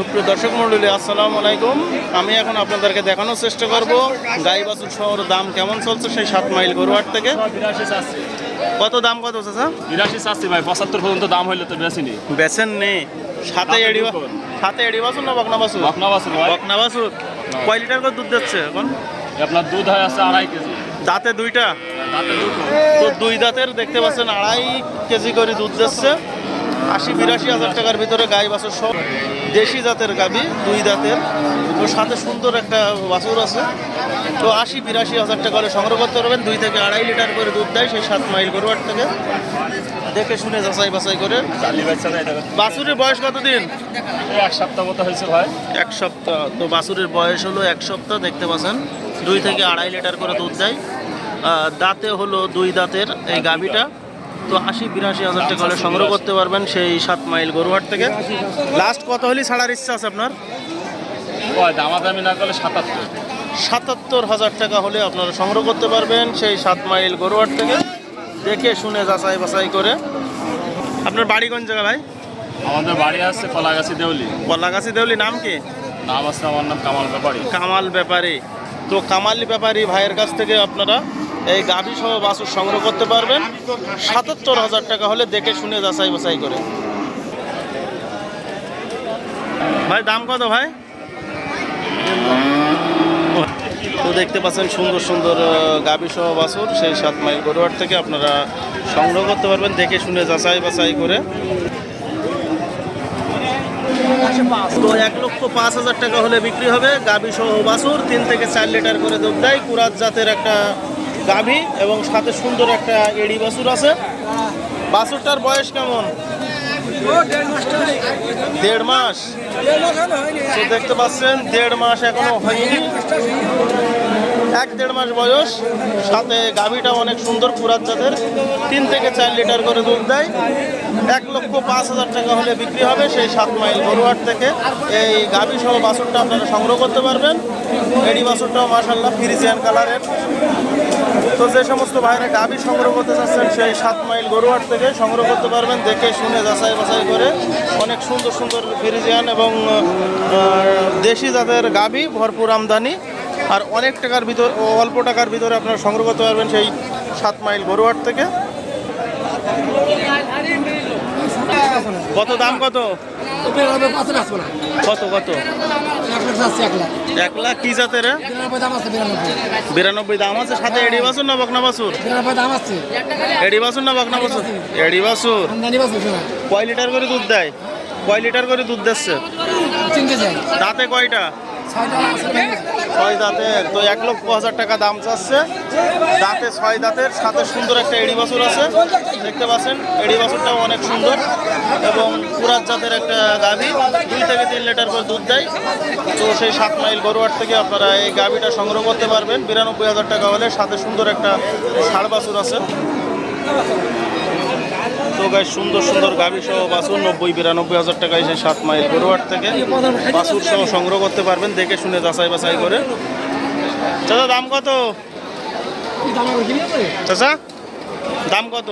সুপ্রিয় দর্শক মন্ডলী আসসালামু আলাইকুম। আমি এখন আপনাদেরকে দেখানোর চেষ্টা করব গাই বাছুর শহর দাম কেমন চলছে সেই সাত মাইল গরুহাট থেকে। কত দাম কত চাচা বিরাশি চাচ্ছি ভাই পঁচাত্তর পর্যন্ত দাম হইলে তো বেশি নেই বেছেন নেই সাথে এড়ি সাথে এড়ি বাছুর না বকনা বাছুর? বকনা বাছুর বকনা বাছুর। কয় লিটার করে দুধ দিচ্ছে এখন? আপনার দুধ হয় আছে আড়াই কেজি। দাঁতে দুইটা? তো দুই দাঁতের দেখতে পাচ্ছেন আড়াই কেজি করে দুধ দিচ্ছে আশি বিরাশি হাজার টাকার ভিতরে গাই বাছুর সব দেশি জাতের গাবি দুই দাঁতের তো সাথে সুন্দর একটা বাছুর আছে। তো আশি বিরাশি হাজার টাকা করে সংগ্রহ করতে পারবেন। দুই থেকে আড়াই লিটার করে দুধ দেয় সেই সাত মাইল গরুয়ার থেকে। দেখে শুনে যাচাই বাছাই করে। বাছুরের বয়স কতদিন? এক সপ্তাহ মতো হয়েছে ভাই। এক সপ্তাহ। তো বাছুরের বয়স হলো এক সপ্তাহ দেখতে পাচ্ছেন। দুই থেকে আড়াই লিটার করে দুধ দেয়। দাঁতে হলো দুই দাঁতের এই গাভিটা তো আশি বিরাশি হাজার টাকা হলে সংগ্রহ করতে পারবেন সেই সাত মাইল গরুহাট থেকে। লাস্ট কত হলে ছাড়ার ইচ্ছা আছে আপনার? দামাদামি না করলে সাতাত্তর। সাতাত্তর হাজার টাকা হলে আপনারা সংগ্রহ করতে পারবেন সেই সাত মাইল গরুহাট থেকে। দেখে শুনে যাচাই বাছাই করে। আপনার বাড়ি কোন জায়গা ভাই? আমাদের বাড়ি আছে কলাগাছি দেউলি। কলাগাছি দেউলি নাম কি? নাম আছে আমার নাম কামাল ব্যাপারী। কামাল ব্যাপারী। তো কামাল ব্যাপারী ভাইয়ের কাছ থেকে আপনারা এই গাভী সহ বাছুর সংগ্রহ করতে পারবেন। সাতাত্তর হাজার টাকা হলে দেখে শুনে যাচাই বাছাই করে। ভাই, দাম কত ভাই? তো দেখতে পাচ্ছেন সুন্দর সুন্দর গাভী সহ বাছুর। সেই সাত মাইল গরুয়ার থেকে আপনারা সংগ্রহ করতে পারবেন, দেখে শুনে যাচাই বাছাই করে। তো এক লক্ষ পাঁচ হাজার টাকা হলে বিক্রি হবে গাভী সহ বাছুর। তিন থেকে চার লিটার করে দুধ দেয়। কুরাত জাতের একটা গাভী এবং সাথে সুন্দর একটা এড়ি বাছুর আছে। বাছুরটার বয়স কেমন? দেড় মাস। তো দেখতে পাচ্ছেন, দেড় মাস এখনও হয়নি। এক দেড় মাস বয়স। সাথে গাভীটা অনেক সুন্দর কুরাত জাতের। তিন থেকে চার লিটার করে দুধ দেয়। এক লক্ষ পাঁচ হাজার টাকা হলে বিক্রি হবে সেই সাত মাইল গরুহাট থেকে। এই গাভী সহ বাছুরটা আপনারা সংগ্রহ করতে পারবেন। এডি বাছুরটাও মাসাল্লাহ ফিরিজিয়ান কালারের। তো যে সমস্ত ভাইরা গাভী সংগ্রহ করতে চাচ্ছেন সেই সাত মাইল গরুহাট থেকে সংগ্রহ করতে পারবেন দেখে শুনে যাচাই বাছাই করে অনেক সুন্দর সুন্দর ফিরিজিয়ান এবং দেশি জাতের গাভী ভরপুর আমদানি। আর অনেক টাকার ভিতর অল্প টাকার ভিতরে আপনারা সংগ্রহ করতে পারবেন সেই সাত মাইল গরুহাট থেকে। কত দাম কত? কত কত? এক লাখ। কি জাতের? বিরানব্বই দাম আছে সাথে এডি বাসুর না বকনা বাসুর বিরানব্বই দাম আছে। এডি বাসুর না বকনা বাছুর? এডি বাছুর। আমদানি বাস হচ্ছে না কয় লিটার করে দুধ দেয়? কয় লিটার করে দুধ দিচ্ছে? দাঁতে কয়টা? ছয় দাঁতের তো এক লক্ষ হাজার টাকা দাম চাচ্ছে। দাঁতে ছয় দাঁতের, সাথে সুন্দর একটা এড়ি বাছুর আছে। দেখতে পাচ্ছেন, এড়ি বাছুরটাও অনেক সুন্দর। এবং পুরাত জাতের একটা গাভী, দুই থেকে তিন লিটার করে দুধ দেয়। তো সেই সাত মাইল গরুয়ার থেকে আপনারা এই গাভীটা সংগ্রহ করতে পারবেন। বিরানব্বই হাজার টাকা হলে সাথে সুন্দর একটা ষাড় বাছুর আছে। তো গাই সুন্দর সুন্দর গাভী সহ বাসুর নব্বই, বিরানব্বই হাজার টাকায় সেই সাত মাইল গরুয়ার থেকে। বাসুর সহ সংগ্রহ করতে পারবেন, দেখে শুনে যাচাই বাছাই করে। চাচা, দাম কত? চাচা, দাম কত?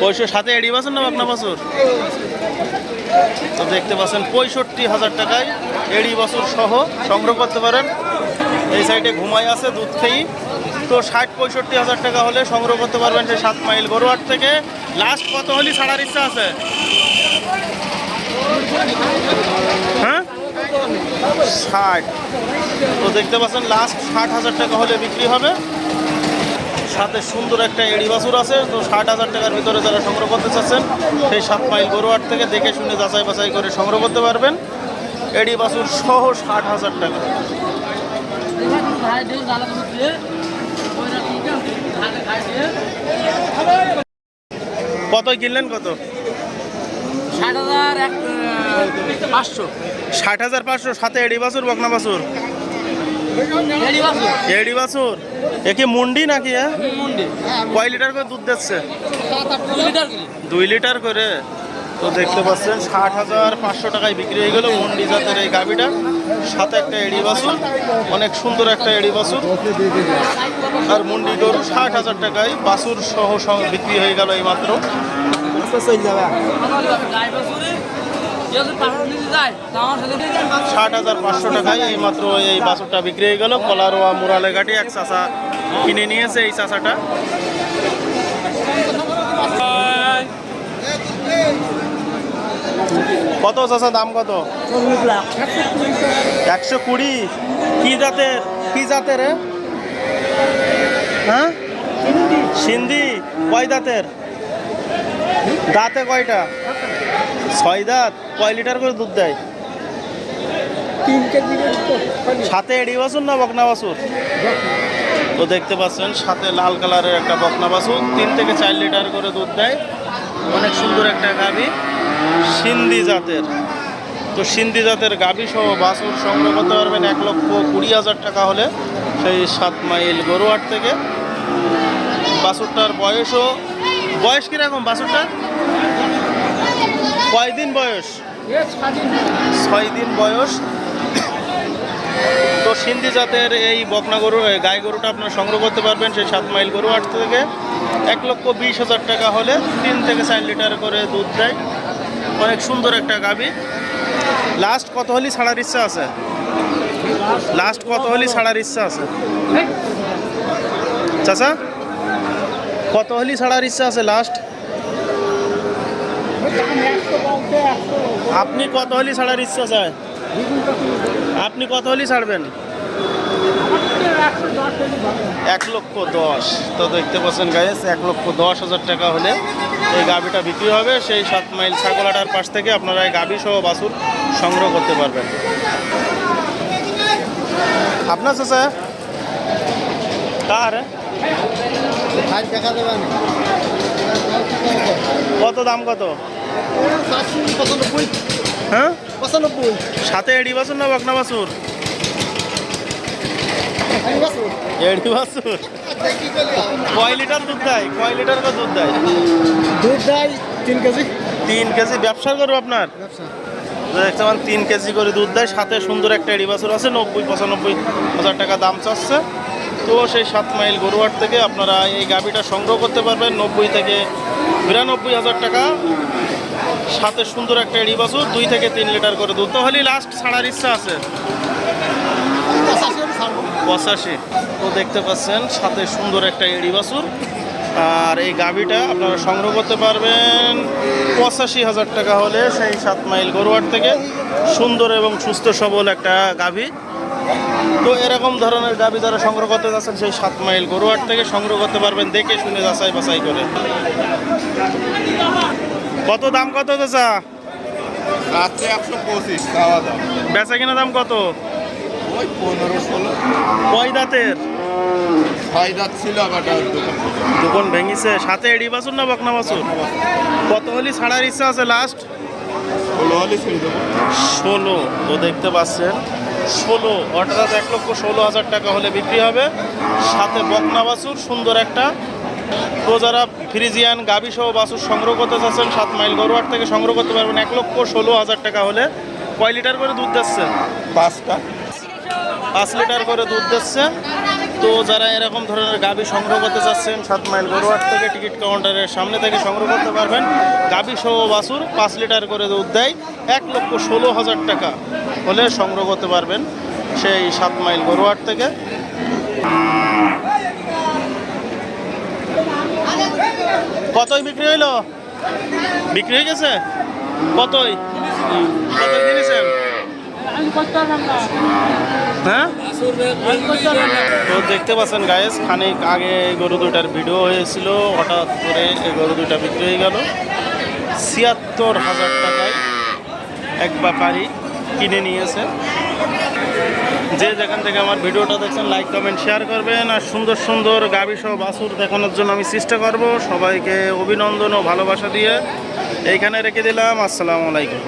পঁয়ষট্টি, সাথে এড়ি বাছুর না বাকনা বাছুর? তো দেখতে পাচ্ছেন, পঁয়ষট্টি হাজার টাকায় এড়ি বাছুর সহ সংগ্রহ করতে পারেন। এই সাইডে ঘুমাই আছে, দুধ খেয়েই তো ষাট পঁয়ষট্টি হাজার টাকা হলে সংগ্রহ করতে পারবেন সেই সাত মাইল গরুয়ার থেকে। লাস্ট কত হলে ছাড়ার ইচ্ছা আছে? হ্যাঁ? ষাট। তো দেখতে পাচ্ছেন লাস্ট ষাট হাজার টাকা হলে বিক্রি হবে। সাথে সুন্দর একটা এড়ি বাছুর আছে, তো ষাট হাজার টাকার ভিতরে যারা সংগ্রহ করতে চাচ্ছেন, সেই সাত মাইল গরুয়ার থেকে দেখে শুনে যাচাই বাছাই করে সংগ্রহ করতে পারবেন। এড়ি বাছুর সহ ষাট হাজার টাকা। কত কিনলেন কত? ষাট হাজার পাঁচশো। ষাট হাজার পাঁচশো সাথে এড়ি বাছুর বকনা বাছুর? এড়ি বাছুর। এ কি মুন্ডি নাকি হ্যাঁ? কয় লিটার করে দুধ দিচ্ছে? দুই লিটার করে? তো দেখতে পাচ্ছেন, ষাট হাজার পাঁচশো টাকায় বিক্রি হয়ে গেল মন্ডি জাতের এই গাভিটা। সাথে একটা এড়ি বাছুর, অনেক সুন্দর একটা এড়ি বাছুর। আর মন্ডি গরু ষাট হাজার টাকায় বাছুর সহ বিক্রি হয়ে গেল এই মাত্র ষাট হাজার পাঁচশো টাকায় এই মাত্র এই বাছুরটা বিক্রি হয়ে গেল। কলারোয়া মুরালে ঘাটি এক চাষা কিনে নিয়েছে এই চাষাটা। কত চাষা দাম কত? একশো কুড়ি। কি জাতের? কি জাতের হ্যাঁ? সিন্ধি। কয় দাঁতের? দাঁতে কয়টা? ছয় দাঁত। কয় লিটার করে দুধ দেয়? সাথে এড়ি বাসুন না বকনা বাছুর তো দেখতে পাচ্ছেন, সাথে লাল কালারের একটা বকনা বাছুর তিন থেকে চার লিটার করে দুধ দেয়। অনেক সুন্দর একটা গাভি সিন্ধি জাতের। তো সিন্ধি জাতের গাভি সহ বাছুর সংগ্রহ করতে পারবেন এক লক্ষ কুড়ি হাজার টাকা হলে সেই সাত মাইল গরুয়াট থেকে। বাছুরটার বয়সও, বয়স কীরকম বাছুরটার? কয়দিন বয়স? ছয় দিন বয়স। তো সিন্ধি জাতের এই বকনা গরু গাই গরুটা আপনারা সংগ্রহ করতে পারবেন, সেই সাত মাইল গরু আট থেকে এক লক্ষ বিশ হাজার টাকা হলে তিন থেকে চার লিটার করে দুধ দেয়। অনেক সুন্দর একটা গাবি। লাস্ট কত হলি ছাড়ার ইচ্ছা আছে? লাস্ট কত হলি ছাড়ার ইচ্ছা আছে? চাচা, কত হলি ছাড়ার ইচ্ছা আছে লাস্ট আপনি কত হলি ছাড়ার ইচ্ছা চায়? আপনি কত হলি ছাড়বেন। এক লক্ষ দশ। তো দেখতে পাচ্ছেন গাইস এক লক্ষ দশ হাজার টাকা হলে এই গাভিটা বিক্রি হবে। সেই সাত মাইল ছাগলাটার পাশ থেকে আপনারা এই গাভি সহ বাছুর সংগ্রহ করতে পারবেন। আপনার চাচা কার কত দাম কত? হ্যাঁ? পঁচানব্বই। সাথে এডি বাছুর না বকনা বাছুর এডি বাছুর কয় লিটার দুধ দেয়? কয় লিটার করে দুধ দেয়? দুধ দেয় তিন কেজি। তিন কেজি? ব্যবসা করব আপনার? দেখতে পান তিন কেজি করে দুধ দেয়। সাথে সুন্দর একটা এডি বাছুর আছে নব্বই পঁচানব্বই হাজার টাকা দাম চাচ্ছে। তো সেই সাত মাইল গরুয়াট থেকে আপনারা এই গাভিটা সংগ্রহ করতে পারবেন। নব্বই থেকে বিরানব্বই হাজার টাকা। সাথে সুন্দর একটা এডি বাছুর দুই থেকে তিন লিটার করে দুধ। তো লাস্ট ছাড়ার ইচ্ছা আছে? পঁচাশি তো দেখতে পাচ্ছেন সাথে সুন্দর একটা এড়ি বাছুর। আর এই গাভিটা আপনারা সংগ্রহ করতে পারবেন পঁচাশি হাজার টাকা হলে সেই সাত মাইল গরুয়ার থেকে। সুন্দর এবং সুস্থ সবল একটা গাভি। তো এরকম ধরনের গাভি যারা সংগ্রহ করতে যাচ্ছেন সেই সাত মাইল গরুয়ার থেকে সংগ্রহ করতে পারবেন দেখে শুনে যাচাই বাছাই করে। কত দাম কত চাচা? রাত্রে একশো পঁচিশ খাওয়া দাওয়া। বেচা কিনা দাম কত? ওই পনেরো ষোলো। কয় দাঁতের? ছয় দাঁত ছিল দোকান ভেঙেছে। সাথে এডি বাছুর না বকনা কত হলি ছাড়ার ইচ্ছা আছে লাস্ট ষোলো হলে ষোলো তো দেখতে পাচ্ছেন। ষোলো অর্থাৎ এক লক্ষ ষোলো হাজার টাকা হলে বিক্রি হবে। সাথে বকনা বাছুর সুন্দর একটা তো যারা ফ্রিজিয়ান গাভি সহ বাছুর সংগ্রহ করতে চাচ্ছেন সাত মাইল গরুয়ার থেকে সংগ্রহ করতে পারবেন এক লক্ষ ষোলো হাজার টাকা হলে। কয় লিটার করে দুধ দিচ্ছে? পাঁচটা। পাঁচ লিটার করে দুধ দিচ্ছে। তো যারা এরকম ধরনের গাভি সংগ্রহ করতে চাচ্ছেন সাত মাইল গরুয়ার থেকে টিকিট কাউন্টারের সামনে থেকে সংগ্রহ করতে পারবেন। গাভি সহ বাছুর পাঁচ লিটার করে দুধ দেয়। এক লক্ষ ষোলো হাজার টাকা হলে সংগ্রহ করতে পারবেন সেই সাত মাইল গরুয়ার থেকে। কতই বিক্রি হইল? বিক্রি হয়ে গেছে? কতই? হ্যাঁ? দেখতে পাচ্ছেন গায়েস খানিক আগে গরু দুইটার ভিডিও হয়েছিল, হঠাৎ করে এই গরু দুইটা বিক্রি হয়ে গেল। ছিয়াত্তর হাজার টাকায় এক ব্যাপারী কিনে নিয়েছে। যে যেখান থেকে আমার ভিডিওটা দেখছেন লাইক কমেন্ট শেয়ার করবেন। আর সুন্দর সুন্দর গাবি সহ বাছুর দেখানোর জন্য আমি চেষ্টা করব সবাইকে অভিনন্দন ও ভালোবাসা দিয়ে। এইখানে রেখে দিলাম। আসসালামু আলাইকুম।